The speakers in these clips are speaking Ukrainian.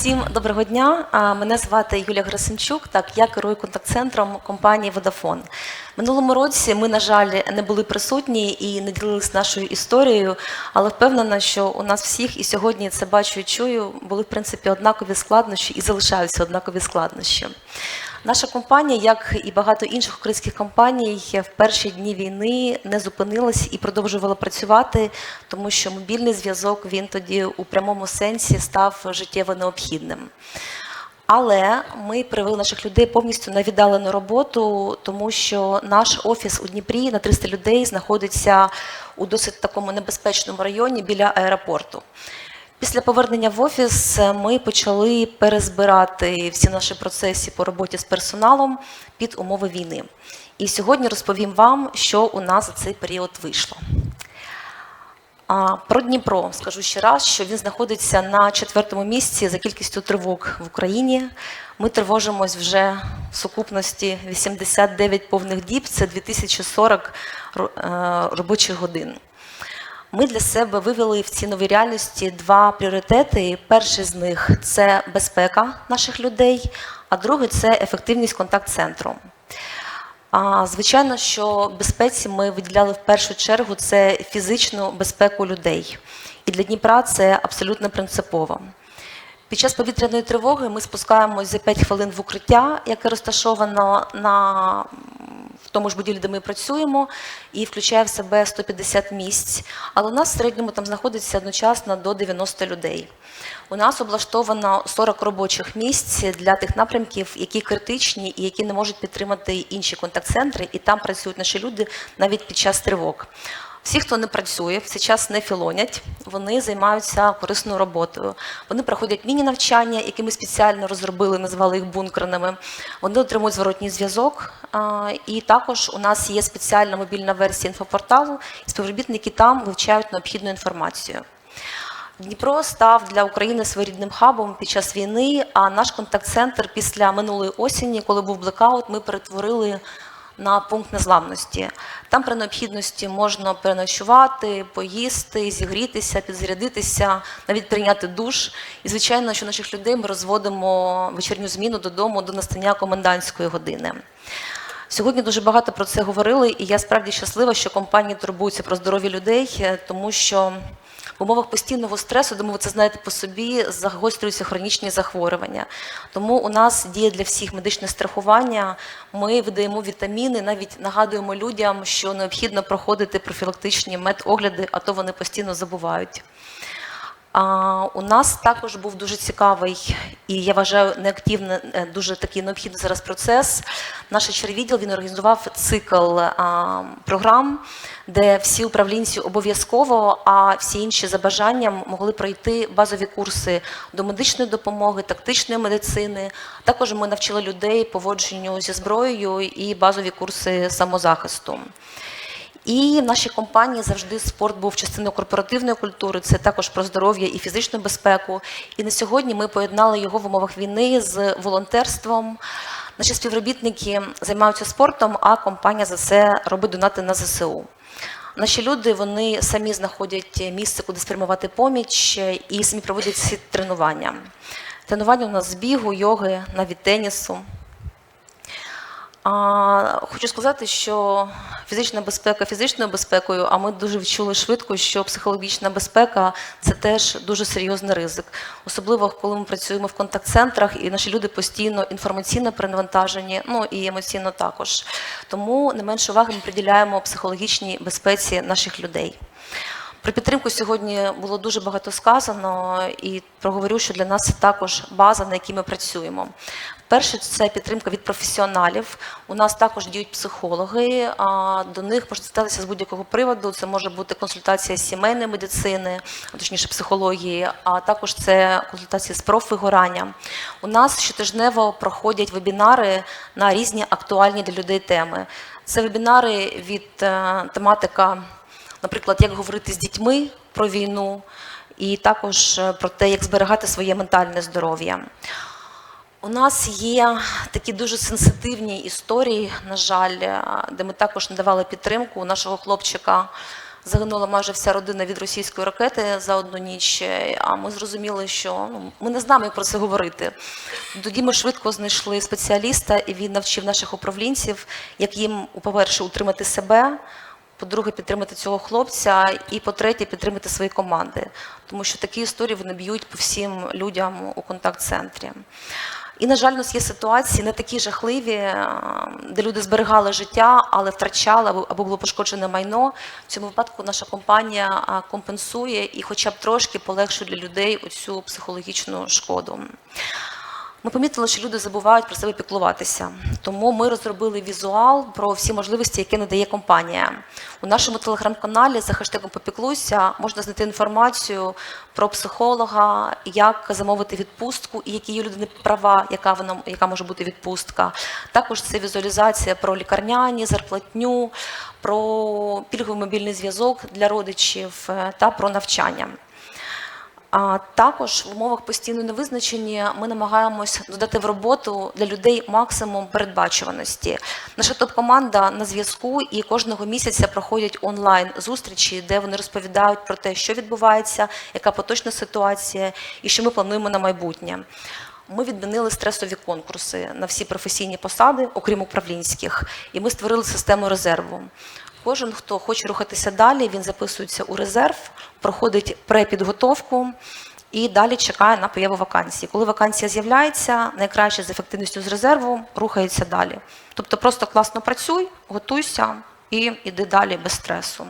Всім доброго дня. Мене звати Юлія Грасимчук. Так, я керую контакт-центром компанії Водафон. Минулому році ми, на жаль, не були присутні і не ділилися нашою історією, але впевнена, що у нас всіх і сьогодні це бачу і чую, були в принципі однакові складнощі і залишаються однакові складнощі. Наша компанія, як і багато інших українських компаній, в перші дні війни не зупинилась і продовжувала працювати, тому що мобільний зв'язок він тоді у прямому сенсі став життєво необхідним. Але ми привели наших людей повністю на віддалену роботу, тому що наш офіс у Дніпрі на 300 людей знаходиться у досить такому небезпечному районі біля аеропорту. Після повернення в офіс е, ми почали перезбирати всі наші процеси по роботі з персоналом під умови війни. І сьогодні розповім вам, що у нас за цей період вийшло. Про Дніпро скажу ще раз, що він знаходиться на четвертому місці за кількістю тривог в Україні. Ми тривожимось вже в сукупності 89 повних діб, це 2040 ро- е, робочих годин. Ми для себе вивели в ці нові реальності два пріоритети. Перший з них це безпека наших людей, а другий це ефективність контакт-центру. А, Звичайно, що безпеці ми виділяли в першу чергу це фізичну безпеку людей. І для Дніпра це абсолютно принципово. Під час повітряної тривоги ми спускаємось за 5 хвилин в укриття, яке розташовано на в тому ж будівлі, де ми працюємо, і включає в себе 150 місць. Але у нас в середньому там знаходиться одночасно до 90 людей. У нас облаштовано 40 робочих місць для тих напрямків, які критичні і які не можуть підтримати інші контакт-центри, і там працюють наші люди навіть під час тривог. Всі, хто не працює, в цей час не філонять, вони займаються корисною роботою. Вони проходять міні-навчання, які ми спеціально розробили, назвали їх бункерними. Вони отримують зворотній зв'язок. І також у нас є спеціальна мобільна версія інфопорталу, і співробітники там вивчають необхідну інформацію. Дніпро став для України своєрідним хабом під час війни. А наш контакт-центр після минулої осені, коли був блекаут, ми перетворили на пункт незламності. Там при необхідності можна переночувати, поїсти, зігрітися, підзарядитися, навіть прийняти душ. І звичайно, що наших людей ми розводимо вечірню зміну додому до настання комендантської години. Сьогодні дуже багато про це говорили, і я справді щаслива, що компанії турбуються про здоров'я людей, е, тому що в умовах постійного стресу, думаю, ви це знаєте по собі, загострюються хронічні захворювання. Тому у нас діє для всіх медичне страхування. Ми видаємо вітаміни, навіть нагадуємо людям, що необхідно проходити профілактичні медогляди, а то вони постійно забувають. У нас також був дуже цікавий і я вважаю неактивний, е, дуже такий необхідний зараз процес. Наш червідділ він організував цикл програм, де всі управлінці обов'язково, а всі інші за бажанням могли пройти базові курси до медичної допомоги, тактичної медицини. Також ми навчили людей поводженню зі зброєю і базові курси самозахисту. І в нашій компанії завжди спорт був частиною корпоративної культури. Це також про здоров'я і фізичну безпеку. І на сьогодні ми поєднали його в умовах війни з волонтерством. Наші співробітники займаються спортом, а компанія за це робить донати на ЗСУ. Наші люди вони самі знаходять місце, куди спрямувати поміч, і самі проводять ці тренування. Тренування у нас з бігу, йоги, навіть тенісу. А, хочу сказати, що фізична безпека фізичною безпекою, а ми дуже відчули швидко, що психологічна безпека це теж дуже серйозний ризик. Особливо коли ми працюємо в контакт-центрах, і наші люди постійно інформаційно перенавантажені, ну і емоційно також. Тому не менше уваги ми приділяємо психологічній безпеці наших людей. Про підтримку сьогодні було дуже багато сказано, і проговорю, що для нас це також база, на якій ми працюємо. Перше, це підтримка від професіоналів. У нас також діють психологи. До них можна звертатися з будь-якого приводу. Це може бути консультація з сімейної медицини, точніше психології, а також це консультації з профвигоранням. У нас щотижнево проходять вебінари на різні актуальні для людей теми. Це вебінари від е, тематика наприклад, як говорити з дітьми про війну, і також е, про те, як зберігати своє ментальне здоров'я. У нас є такі дуже сенситивні історії, на жаль, е, де ми також надавали підтримку у нашого хлопчика. Загинула майже вся родина від російської ракети за одну ніч. Е, А ми зрозуміли, що ну, ми не знаємо, як про це говорити. Тоді ми швидко знайшли спеціаліста, і він навчив наших управлінців, як їм, по-перше, утримати себе, по-друге, підтримати цього хлопця, і по-третє, підтримати свої команди. Тому що такі історії вони б'ють по всім людям у контакт-центрі. І, на жаль, у нас є ситуації не такі жахливі, е, де люди зберігали життя, але втрачали або було пошкоджене майно. В цьому випадку наша компанія компенсує і хоча б трошки полегшує для людей оцю психологічну шкоду. Ми помітили, що люди забувають про себе піклуватися. Тому ми розробили візуал про всі можливості, які надає компанія. У нашому телеграм-каналі за хештегом Попіклуйся можна знайти інформацію про психолога, як замовити відпустку і які є людини права, яка вона яка може бути відпустка. Також це візуалізація про лікарняні, зарплатню, про пільговий мобільний зв'язок для родичів е, та про навчання. А також в умовах постійної невизначені ми намагаємось додати в роботу для людей максимум передбачуваності. Наша топ-команда на зв'язку і кожного місяця проходять онлайн зустрічі, де вони розповідають про те, що відбувається, яка поточна ситуація і що ми плануємо на майбутнє. Ми відмінили стресові конкурси на всі професійні посади, окрім управлінських, і ми створили систему резерву. Кожен, хто хоче рухатися далі, він записується у резерв, проходить препідготовку і далі чекає на появу вакансії. Коли вакансія з'являється, найкраще з ефективністю з резерву рухається далі. Тобто просто класно працюй, готуйся і йди далі без стресу.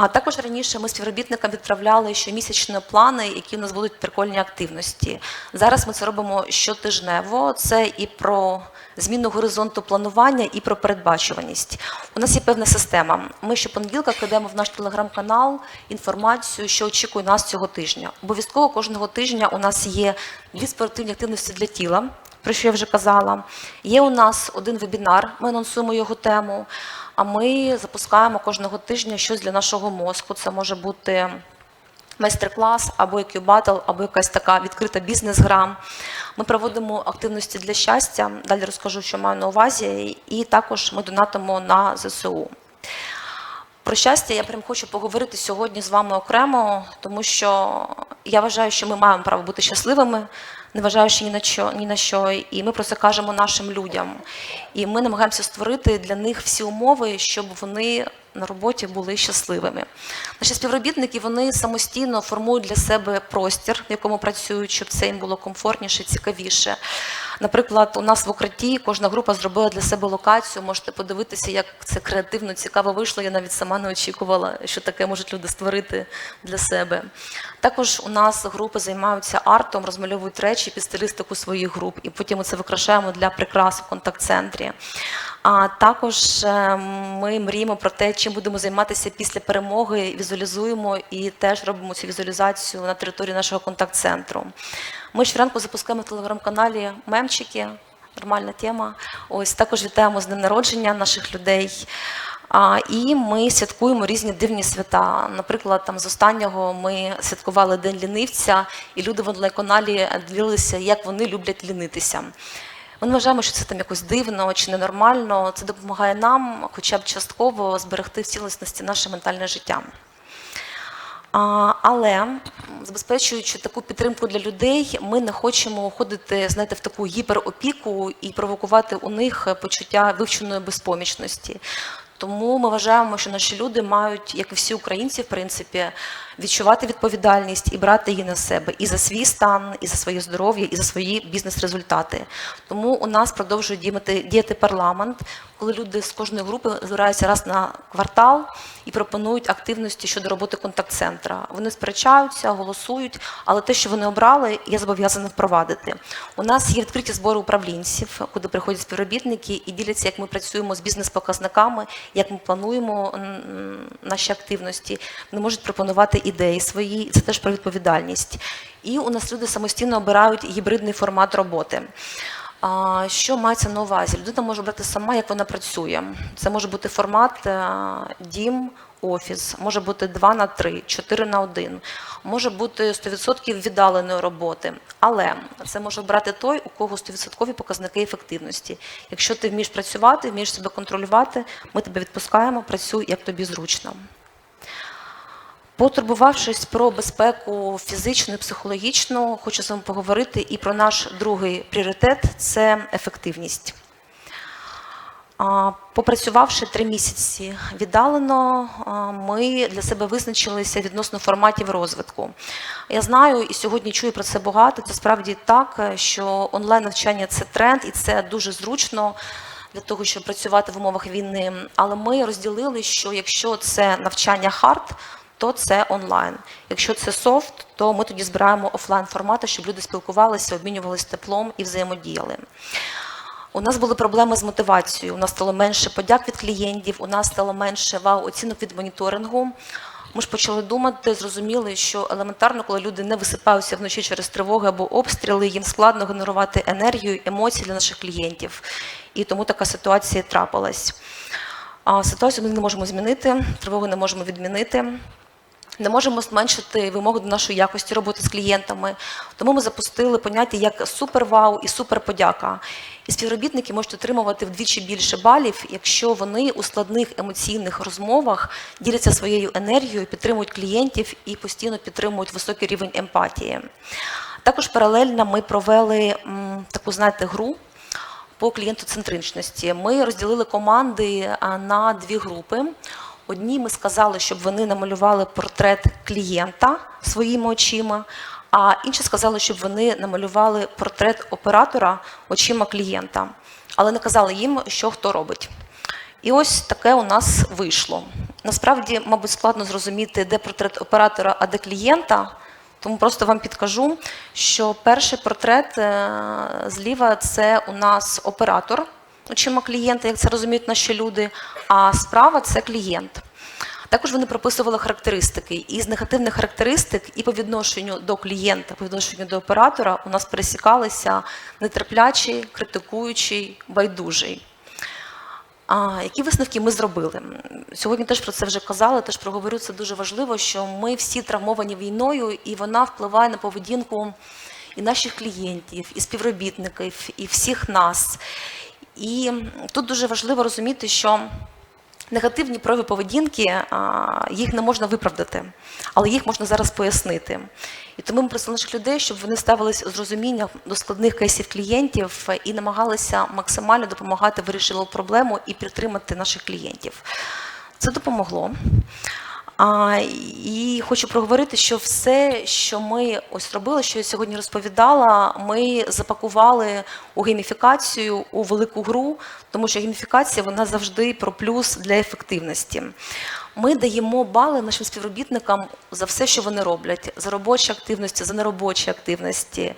А також раніше ми співробітникам відправляли щомісячні плани, які у нас будуть прикольні активності. Зараз ми це робимо щотижнево. Це і про зміну горизонту планування, і про передбачуваність. У нас є певна система. Ми щопонеділка кладемо в наш телеграм-канал інформацію, що очікує нас цього тижня. Обов'язково кожного тижня у нас є дві спортивні активності для тіла. Про що я вже казала, є у нас один вебінар, ми анонсуємо його тему. А ми запускаємо кожного тижня щось для нашого мозку. Це може бути майстер-клас або Battle, або якась така відкрита бізнес-гра. Ми проводимо активності для щастя. Далі розкажу, що маю на увазі, і також ми донатимо на ЗСУ. Про щастя я прям хочу поговорити сьогодні з вами окремо, тому що я вважаю, що ми маємо право бути щасливими, не вважаючи ні на що, ні на що, і ми про це кажемо нашим людям. І ми намагаємося створити для них всі умови, щоб вони на роботі були щасливими. Наші співробітники вони самостійно формують для себе простір, в якому працюють, щоб це їм було комфортніше, цікавіше. Наприклад, у нас в укритті кожна група зробила для себе локацію. Можете подивитися, як це креативно, цікаво вийшло. Я навіть сама не очікувала, що таке можуть люди створити для себе. Також у нас групи займаються артом, розмальовують речі під стилістику своїх груп, і потім ми це викрашаємо для прикрас в контакт-центрі. А також е, ми мріємо про те, чим будемо займатися після перемоги, візуалізуємо і теж робимо цю візуалізацію на території нашого контакт-центру. Ми щоранку запускаємо в телеграм-каналі мемчики, нормальна тема. Ось також вітаємо з днем народження наших людей. А, і ми святкуємо різні дивні свята. Наприклад, там з останнього ми святкували День лінивця, і люди в онлайн-каналі ділилися, як вони люблять лінитися. Ми вважаємо, що це там якось дивно чи ненормально. Це допомагає нам, хоча б частково, зберегти в цілісності наше ментальне життя. Але забезпечуючи таку підтримку для людей, ми не хочемо уходити знаєте, в таку гіперопіку і провокувати у них почуття вивченої безпомічності. Тому ми вважаємо, що наші люди мають, як і всі українці, в принципі, відчувати відповідальність і брати її на себе і за свій стан, і за своє здоров'я, і за свої бізнес-результати. Тому у нас продовжує діяти, діяти парламент, коли люди з кожної групи збираються раз на квартал і пропонують активності щодо роботи контакт-центра. Вони сперечаються, голосують, але те, що вони обрали, я зобов'язана впровадити. У нас є відкриті збори управлінців, куди приходять співробітники і діляться, як ми працюємо з бізнес-показниками, як ми плануємо наші активності. Вони можуть пропонувати ідеї свої, це теж про відповідальність. І у нас люди самостійно обирають гібридний формат роботи. Що мається на увазі? Людина може брати сама, як вона працює. Це може бути формат е, дім, офіс, може бути 2 на 3, 4 на 1, може бути 100% віддаленої роботи. Але це може брати той, у кого 100% показники ефективності. Якщо ти вмієш працювати, вмієш себе контролювати, ми тебе відпускаємо, працюй як тобі зручно. Потурбувавшись про безпеку фізичну і психологічну, хочу з вами поговорити і про наш другий пріоритет це ефективність. Попрацювавши три місяці віддалено, ми для себе визначилися відносно форматів розвитку. Я знаю і сьогодні чую про це багато. Це справді так, що онлайн навчання це тренд, і це дуже зручно для того, щоб працювати в умовах війни. Але ми розділили, що якщо це навчання хард, то це онлайн. Якщо це софт, то ми тоді збираємо офлайн формати, щоб люди спілкувалися, обмінювалися теплом і взаємодіяли. У нас були проблеми з мотивацією. У нас стало менше подяк від клієнтів, у нас стало менше вау оцінок від моніторингу. Ми ж почали думати, зрозуміли, що елементарно, коли люди не висипаються вночі через тривоги або обстріли, їм складно генерувати енергію, емоції для наших клієнтів. І тому така ситуація трапилась. А ситуацію ми не можемо змінити, тривоги не можемо відмінити. Не можемо зменшити вимоги до нашої якості роботи з клієнтами. Тому ми запустили поняття як супер-вау і суперподяка. І співробітники можуть отримувати вдвічі більше балів, якщо вони у складних емоційних розмовах діляться своєю енергією, підтримують клієнтів і постійно підтримують високий рівень емпатії. Також паралельно ми провели м, таку, знаєте, гру по клієнтоцентричності. Ми розділили команди на дві групи. Одні ми сказали, щоб вони намалювали портрет клієнта своїми очима, а інші сказали, щоб вони намалювали портрет оператора очима клієнта, але не казали їм, що хто робить. І ось таке у нас вийшло. Насправді, мабуть, складно зрозуміти, де портрет оператора, а де клієнта. Тому просто вам підкажу, що перший портрет е, зліва це у нас оператор очима клієнта, як це розуміють наші люди, а справа це клієнт. Також вони прописували характеристики. І з негативних характеристик і по відношенню до клієнта, по відношенню до оператора у нас пересікалися нетерплячий, критикуючий, байдужий. А, які висновки ми зробили? Сьогодні теж про це вже казали, теж проговорю, це дуже важливо, що ми всі травмовані війною, і вона впливає на поведінку і наших клієнтів, і співробітників, і всіх нас. І тут дуже важливо розуміти, що негативні прояви поведінки, їх не можна виправдати, але їх можна зараз пояснити. І тому ми просили наших людей, щоб вони ставились з розумінням до складних кейсів клієнтів і намагалися максимально допомагати вирішити проблему і підтримати наших клієнтів. Це допомогло. А, і хочу проговорити, що все, що ми ось робили, що я сьогодні розповідала, ми запакували у гейміфікацію у велику гру, тому що гейміфікація вона завжди про плюс для ефективності. Ми даємо бали нашим співробітникам за все, що вони роблять: за робочі активності, за неробочі активності,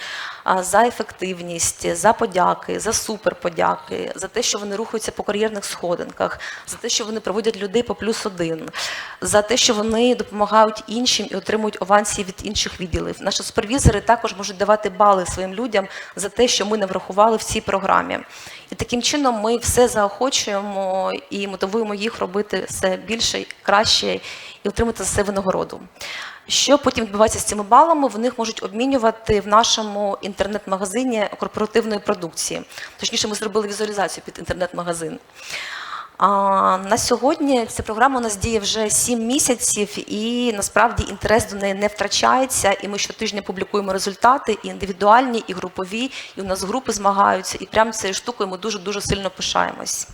за ефективність, за подяки, за суперподяки, за те, що вони рухаються по кар'єрних сходинках, за те, що вони проводять людей по плюс один, за те, що вони допомагають іншим і отримують авансії від інших відділів. Наші супервізори також можуть давати бали своїм людям за те, що ми не врахували в цій програмі. І таким чином ми все заохочуємо і мотивуємо їх робити все більше, краще і отримати за це винагороду. Що потім відбувається з цими балами? Вони можуть обмінювати в нашому інтернет-магазині корпоративної продукції. Точніше, ми зробили візуалізацію під інтернет-магазин. А, на сьогодні ця програма у нас діє вже 7 місяців, і насправді інтерес до неї не втрачається. І ми щотижня публікуємо результати і індивідуальні, і групові. І у нас групи змагаються. І прямо цією штукою ми дуже дуже сильно пишаємось.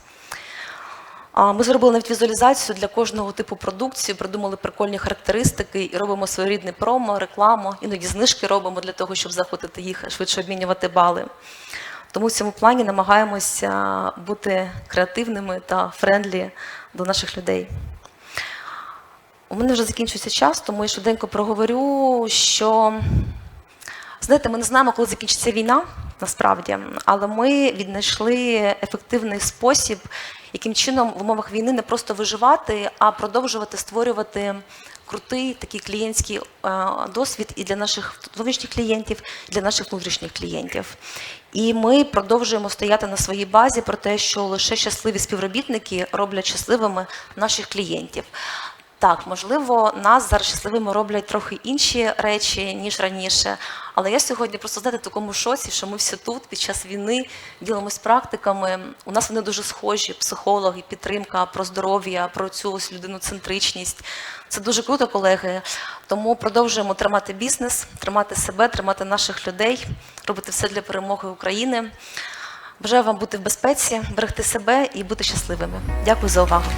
Ми зробили навіть візуалізацію для кожного типу продукції, придумали прикольні характеристики і робимо своєрідне промо, рекламу, іноді знижки робимо для того, щоб захотити їх швидше обмінювати бали. Тому в цьому плані намагаємося бути креативними та френдлі до наших людей. У мене вже закінчується час, тому я швиденько проговорю, що знаєте, ми не знаємо, коли закінчиться війна, насправді, але ми віднайшли ефективний спосіб, яким чином в умовах війни не просто виживати, а продовжувати створювати крутий такий клієнтський е, досвід і для наших зовнішніх клієнтів, і для наших внутрішніх клієнтів. І ми продовжуємо стояти на своїй базі про те, що лише щасливі співробітники роблять щасливими наших клієнтів. Так, можливо, нас зараз щасливими роблять трохи інші речі, ніж раніше. Але я сьогодні просто знаєте, в такому шоці, що ми всі тут під час війни ділимось практиками. У нас вони дуже схожі: психологи, підтримка про здоров'я, про цю ось людиноцентричність. Це дуже круто, колеги. Тому продовжуємо тримати бізнес, тримати себе, тримати наших людей, робити все для перемоги України. Бажаю вам бути в безпеці, берегти себе і бути щасливими. Дякую за увагу.